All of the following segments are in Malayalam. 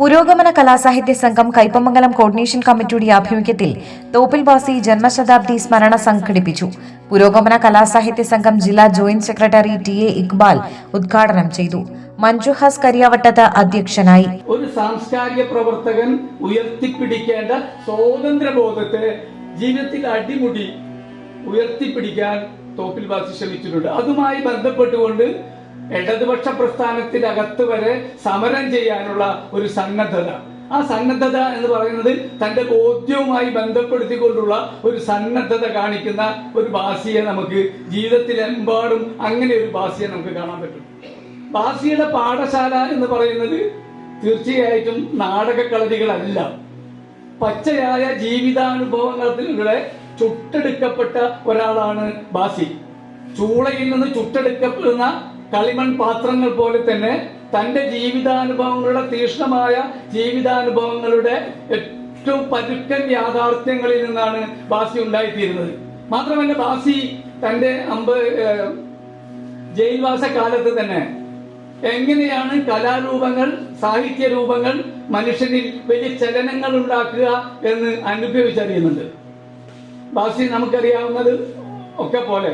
പുരോഗമന കലാസാഹിത്യ സംഘം കൈപ്പമംഗലം കോർഡിനേഷൻ കമ്മിറ്റിയുടെ ആഭിമുഖ്യത്തിൽ തോപ്പിൽവാസി ജന്മശതാബ്ദി സ്മരണ സംഘടിപ്പിച്ചു. പുരോഗമന കലാസാഹിത്യ സംഘം ജില്ലാ joint secretary T A Iqbal ഉദ്ഘാടനം ചെയ്തു. മഞ്ജുഹാസ് കരിയാവട്ടത്ത് അധ്യക്ഷനായി. ഒരു സാംസ്കാരിക പ്രവർത്തകൻ ഉയർത്തിപ്പിടിക്കേണ്ട സ്വാതന്ത്ര്യബോധത്തെ ജീവിതത്തിൽ അടിമുടി ഉയർത്തിപ്പിടിക്കാൻ തോപ്പിൽവാസി ശ്രമിച്ചിട്ടുണ്ട്. അതുമായി ബന്ധപ്പെട്ടുകൊണ്ട് ഇടതുപക്ഷ പ്രസ്ഥാനത്തിനകത്ത് വരെ സമരം ചെയ്യാനുള്ള ഒരു സന്നദ്ധത. ആ സന്നദ്ധത എന്ന് പറയുന്നത് തന്റെ ബോധ്യവുമായി ബന്ധപ്പെടുത്തിക്കൊണ്ടുള്ള ഒരു സന്നദ്ധത കാണിക്കുന്ന ഒരു ബാസിയെ നമുക്ക് ജീവിതത്തിലെമ്പാടും അങ്ങനെ ഒരു ബാസിയെ നമുക്ക് കാണാൻ പറ്റും. ബാസിയുടെ പാഠശാല എന്ന് പറയുന്നത് തീർച്ചയായിട്ടും നാടകക്കളരികളല്ല പച്ചയായ ജീവിതാനുഭവങ്ങളിലൂടെ ചുട്ടെടുക്കപ്പെട്ട ഒരാളാണ് ബാസി. ചൂളയിൽ നിന്ന് ചുട്ടെടുക്കപ്പെടുന്ന കളിമൺ പാത്രങ്ങൾ പോലെ തന്നെ തന്റെ ജീവിതാനുഭവങ്ങളുടെ തീക്ഷ്ണമായ ജീവിതാനുഭവങ്ങളുടെ ഏറ്റവും പരുക്കൻ യാഥാർത്ഥ്യങ്ങളിൽ നിന്നാണ് ബാസി ഉണ്ടായിത്തീരുന്നത്. മാത്രമല്ല ബാസി തന്റെ അമ്പ ഏഹ്, ജയിൽവാസ കാലത്ത് തന്നെ എങ്ങനെയാണ് കലാരൂപങ്ങൾ സാഹിത്യ രൂപങ്ങൾ മനുഷ്യനിൽ വലിയ ചലനങ്ങൾ ഉണ്ടാക്കുക എന്ന് അനുഭവിച്ചറിയുന്നുണ്ട്. ബാസി നമുക്കറിയാവുന്നത് ഒക്കെ പോലെ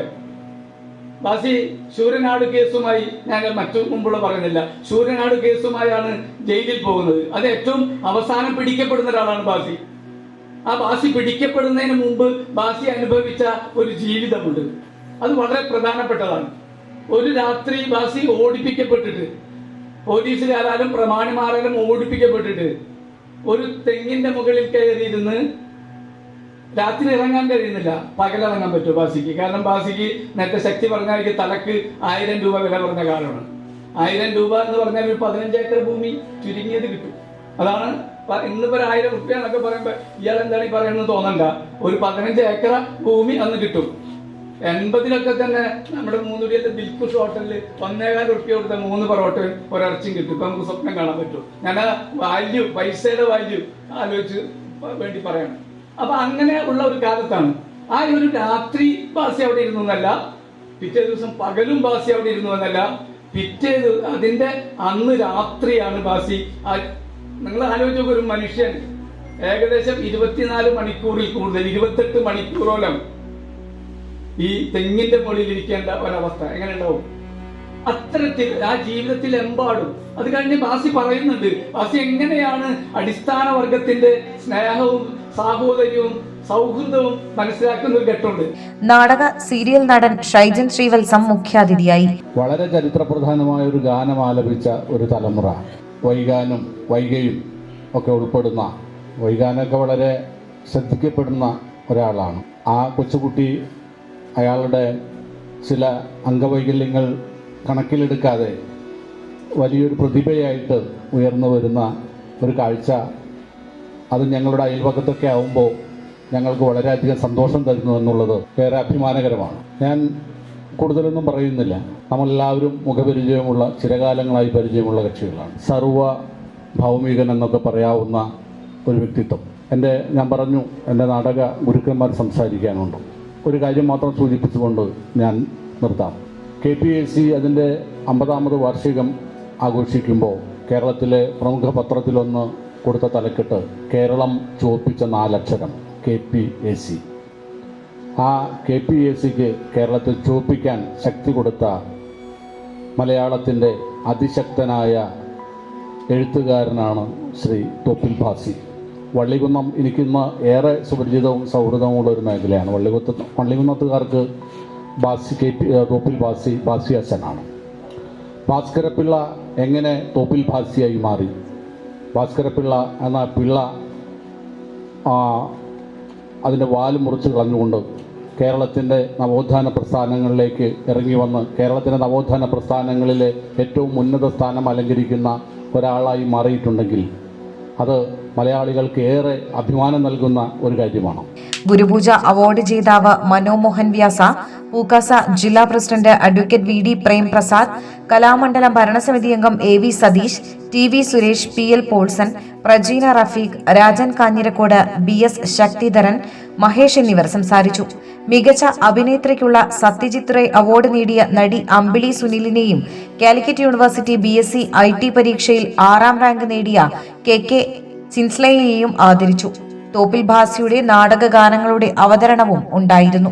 ബാസി ശൂരനാട് കേസുമായി ഞങ്ങൾ മറ്റു മുമ്പുള്ള പറയുന്നില്ല. ശൂരനാട് കേസുമായാണ് ജയിലിൽ പോകുന്നത്. അത് ഏറ്റവും അവസാനം പിടിക്കപ്പെടുന്ന ഒരാളാണ് ബാസി. ആ ബാസി പിടിക്കപ്പെടുന്നതിന് മുമ്പ് ബാസി അനുഭവിച്ച ഒരു ജീവിതമുണ്ട്. അത് വളരെ പ്രധാനപ്പെട്ടതാണ്. ഒരു രാത്രി ബാസി ഓടിപ്പിക്കപ്പെട്ടിട്ട് പോലീസുകാരാലും പ്രമാണിമാരാലും ഓടിപ്പിക്കപ്പെട്ടിട്ട് ഒരു തെങ്ങിന്റെ മുകളിൽ കയറിയിരുന്ന് രാത്രി ഇറങ്ങാൻ കഴിയുന്നില്ല. പകലിറങ്ങാൻ പറ്റുമോ ബാസിക്ക്. കാരണം ബാസിക്ക് നേരത്തെ ശക്തി പറഞ്ഞാൽ തലക്ക് ആയിരം രൂപ വില പറഞ്ഞ കാലമാണ്. ആയിരം രൂപ എന്ന് പറഞ്ഞാൽ ഒരു പതിനഞ്ച് ഏക്കർ ഭൂമി ചുരുങ്ങിയത് കിട്ടും. അതാണ് ഇന്നിപ്പോ ഒരു ആയിരം റുപ്യ എന്നൊക്കെ പറയുമ്പോ ഇയാൾ എന്താണ് ഈ പറയുന്നത് തോന്നണ്ട. ഒരു പതിനഞ്ച് ഏക്കർ ഭൂമി അന്ന് കിട്ടും. എൺപതിലൊക്കെ തന്നെ നമ്മുടെ മൂന്നുടിയത്തെ ബിൽക്കുഷ് ഹോട്ടലിൽ ഒന്നേകാൽ റുപ്യ കൊടുത്ത മൂന്ന് പൊറോട്ട ഒരച്ചും കിട്ടും. ഇപ്പൊ നമുക്ക് സ്വപ്നം കാണാൻ പറ്റും. ഞാൻ വാല്യൂ പൈസയുടെ വാല്യൂ ആലോചിച്ച് വേണ്ടി പറയണം. അപ്പൊ അങ്ങനെ ഉള്ള ഒരു കാലത്താണ് ആ ഒരു രാത്രി ബാസി അവിടെ ഇരുന്നു എന്നല്ല പിറ്റേ ദിവസം പകലും ബാസി അവിടെ ഇരുന്നു എന്നല്ല പിറ്റേ അതിന്റെ അന്ന് രാത്രിയാണ് ബാസി. നിങ്ങൾ ആലോചിച്ച ഒരു മനുഷ്യൻ ഏകദേശം ഇരുപത്തിനാല് മണിക്കൂറിൽ കൂടുതൽ ഇരുപത്തെട്ട് മണിക്കൂറോളം ഈ തെങ്ങിന്റെ മുകളിൽ ഇരിക്കേണ്ട ഒരവസ്ഥ. എങ്ങനെ ഉണ്ടാവും? അത്തരത്തിൽ ആ ജീവിതത്തിൽ എമ്പാടും. അത് കഴിഞ്ഞ് ബാസി പറയുന്നുണ്ട് ബാസി എങ്ങനെയാണ് അടിസ്ഥാന വർഗത്തിന്റെ സ്നേഹവും സാഹോദര്യവും സൗഹൃദവും മനസ്സിലാക്കുന്ന ഒരു ഘട്ടമുണ്ട്? നാടക സീരിയൽ നടൻ ഷൈജൻ ശ്രീവത്സം മുഖ്യാതിഥിയായി. വളരെ ചരിത്രപ്രധാനമായ ഒരു ഗാനം ആലപിച്ച ഒരു തലമുറ. വൈകാനും വൈകയും ഒക്കെ ഉൾപ്പെടുന്ന വൈകാനൊക്കെ വളരെ ശ്രദ്ധിക്കപ്പെടുന്ന ഒരാളാണ്. ആ കൊച്ചുകുട്ടി അയാളുടെ ചില അംഗവൈകല്യങ്ങൾ കണക്കിലെടുക്കാതെ വലിയൊരു പ്രതിഭയായിട്ട് ഉയർന്നു വരുന്ന ഒരു കാഴ്ച. അത് ഞങ്ങളുടെ അയൽവക്കത്തൊക്കെ ആവുമ്പോൾ ഞങ്ങൾക്ക് വളരെയധികം സന്തോഷം തരുന്നു എന്നുള്ളത് ഏറെ അഭിമാനകരമാണ്. ഞാൻ കൂടുതലൊന്നും പറയുന്നില്ല. നമ്മളെല്ലാവരും മുഖപരിചയമുള്ള ചിരകാലങ്ങളായി പരിചയമുള്ള കക്ഷികളാണ്. സർവ ഭൗമികൻ എന്നൊക്കെ പറയാവുന്ന ഒരു വ്യക്തിത്വം. എന്റെ ഞാൻ പറഞ്ഞു എന്റെ നാടക ഗുരുക്കന്മാർ സംസാരിക്കാനുണ്ട്. ഒരു കാര്യം മാത്രം സൂചിപ്പിച്ചുകൊണ്ട് ഞാൻ നിർത്താം. കെ പി എസ് സി അതിന്റെ അമ്പതാമത് വാർഷികം ആഘോഷിക്കുമ്പോൾ കേരളത്തിലെ പ്രമുഖ പത്രത്തിലൊന്ന് കൊടുത്ത തലക്കെട്ട് കേരളം ചുവപ്പിച്ച നാലക്ഷരം കെ പി എ സി. ആ കെ പി എ സിക്ക് കേരളത്തിൽ ചുവപ്പിക്കാൻ ശക്തി കൊടുത്ത മലയാളത്തിന്റെ അതിശക്തനായ എഴുത്തുകാരനാണ് ശ്രീ തൊപ്പിൽ ഭാസി. വള്ളികുന്നം എനിക്കിന്ന് ഏറെ സുപരിചിതവും സൗഹൃദവുമുള്ള ഒരു മേഖലയാണ്. വള്ളികുത്ത് വള്ളികുന്നത്തുകാർക്ക് ബാസി കെ പി തോപ്പിൽ ബാസി ബാസിയാസനാണ് ഭാസ്കരപിള്ള എങ്ങനെ തോപ്പിൽ ഭാസിയായി മാറി? ഭാസ്കരപിള്ള എന്ന പിള്ള അതിന്റെ വാൽ മുറിച്ച് കളഞ്ഞുകൊണ്ട് കേരളത്തിന്റെ നവോത്ഥാന പ്രസ്ഥാനങ്ങളിലേക്ക് ഇറങ്ങി വന്ന് കേരളത്തിന്റെ നവോത്ഥാന പ്രസ്ഥാനങ്ങളിലെ ഏറ്റവും ഉന്നത സ്ഥാനം അലങ്കരിക്കുന്ന ഒരാളായി മാറിയിട്ടുണ്ടെങ്കിൽ അത് മലയാളികൾക്ക് ഏറെ അഭിമാനം നൽകുന്ന ഒരു കാര്യമാണ്. ഗുരുപൂജ അവാർഡ് ജേതാവ് മനോമോഹൻ വ്യാസ പൂക്കാസ ജില്ലാ president advocate V D Prem Prasad Kalamandalam ഭരണസമിതി അംഗം A V Satheesh T V Suresh P L Polson Prajeena Rafeeq Rajan Kanjirakode B S Sakthidharan Mahesh എന്നിവർ സംസാരിച്ചു. മികച്ച അഭിനേത്രിക്കുള്ള സത്യജിത് റേ അവാർഡ് നേടിയ നടി Ambili സുനിലിനെയും Calicut university B S C I T പരീക്ഷയിൽ ആറാം റാങ്ക് നേടിയ കെ കെ ചിൻസ്ലയെയും ആദരിച്ചു. തോപ്പിൽ ഭാസിയുടെ നാടക ഗാനങ്ങളുടെ അവതരണവും ഉണ്ടായിരുന്നു.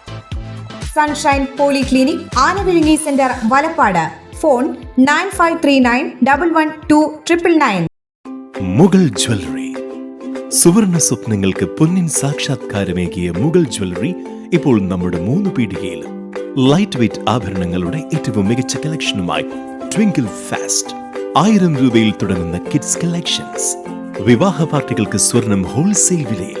Sunshine polyclinic Anavizhungi centre Valappad. Phone nine five three nine double one two triple nine. Mughal jewellery. സുവർണ സ്വപ്നങ്ങൾക്ക് പൊന്നിൻ സാക്ഷാത്കാരമേകിയ മുഗൾ ജ്വല്ലറി ഇപ്പോൾ നമ്മുടെ മൂന്ന് പീടികയിൽ ലൈറ്റ് വെയ്റ്റ് ആഭരണങ്ങളുടെ ഏറ്റവും മികച്ച കളക്ഷനുമായി ട്വിങ്കിൾ ഫാസ്റ്റ് ആയിരം രൂപയിൽ തുടങ്ങുന്ന കിഡ്സ് കളക്ഷൻസ് വിവാഹ പാർട്ടികൾക്ക് സ്വർണം ഹോൾസെയിൽ വിലയിൽ